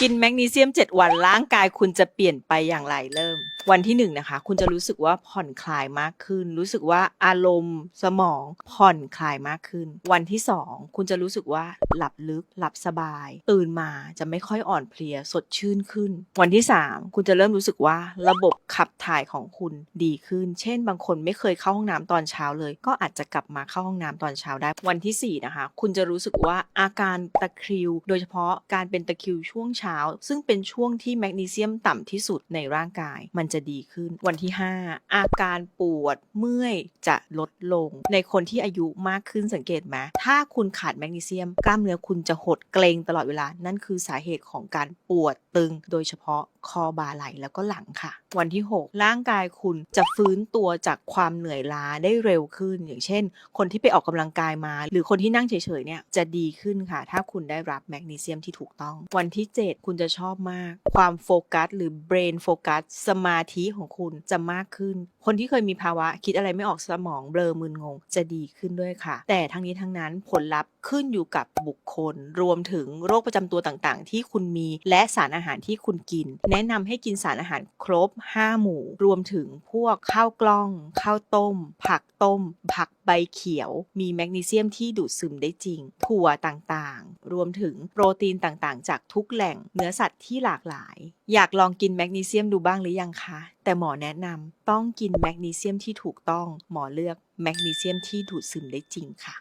กินแมกนีเซียม 7 วันร่างกายคุณจะเปลี่ยนไปอย่างไรเริ่ม วันที่1นะคะ คุณจะรู้สึกว่าผ่อนคลายมากขึ้น รู้สึกว่าอารมณ์สมองผ่อนคลายมากขึ้น วันที่2คุณจะรู้สึกว่าหลับลึก หลับสบาย ตื่นมาจะไม่ค่อยอ่อนเพลียสดชื่นขึ้น วันที่3คุณจะเริ่มรู้สึกว่าระบบขับถ่ายของคุณดีขึ้น เช่น บางคนไม่เคยเข้าห้องน้ำตอนเช้าเลย ก็อาจจะกลับมาเข้าห้องน้ำตอนเช้าได้ วันที่4นะคะคุณจะรู้สึกว่าอาการตะคริว โดยเฉพาะการเป็นตะคริวช่วงเช้า ซึ่งเป็นช่วงที่แมกนีเซียมต่ำที่สุดในร่างกายมันจะดีขึ้น วันที่ 5 อาการปวดเมื่อยจะลดลง ในคนที่อายุมากขึ้นสังเกตไหมถ้าคุณขาดแมกนีเซียม กล้ามเนื้อคุณจะหดเกร็งตลอดเวลา นั่นคือสาเหตุของการปวดตึง โดยเฉพาะคอบ่าไหล่แล้วก็หลังค่ะวันที่ 6 ร่างกายคุณจะฟื้นตัวจากความเหนื่อยล้าได้เร็วขึ้น อย่างเช่น คนที่ไปออกกำลังกายมา หรือคนที่นั่งเฉยๆเนี่ยจะดีขึ้นค่ะ ถ้าคุณได้รับแมกนีเซียมที่ถูกต้อง วันที่ 7 คุณจะชอบมาก ความโฟกัส หรือ brain focus สมาธิของคุณจะมากขึ้น คนที่เคยมีภาวะคิดอะไรไม่ออกสมองเบลอมึนงง จะดีขึ้นด้วยค่ะ แต่ทั้งนี้ทั้งนั้นผลลัพธ์ขึ้นอยู่กับบุคคล รวมถึงโรคประจำตัวต่างๆ ที่คุณมี และสารอาหารที่คุณกิน แนะนำให้กินสารอาหารครบ5 หมู่ รวมถึงพวกข้าวกล้อง ข้าวต้ม ผักต้ม ผักใบเขียว มีแมกนีเซียมที่ดูดซึมได้จริง ถั่วต่างๆ รวมถึงโปรตีนต่างๆ จากทุกแหล่งเนื้อสัตว์ที่หลากหลาย อยากลองกินแมกนีเซียมดูบ้างหรือยังคะ แต่หมอแนะนำต้องกินแมกนีเซียมที่ถูกต้องหมอเลือกแมกนีเซียมที่ดูดซึมได้จริงค่ะ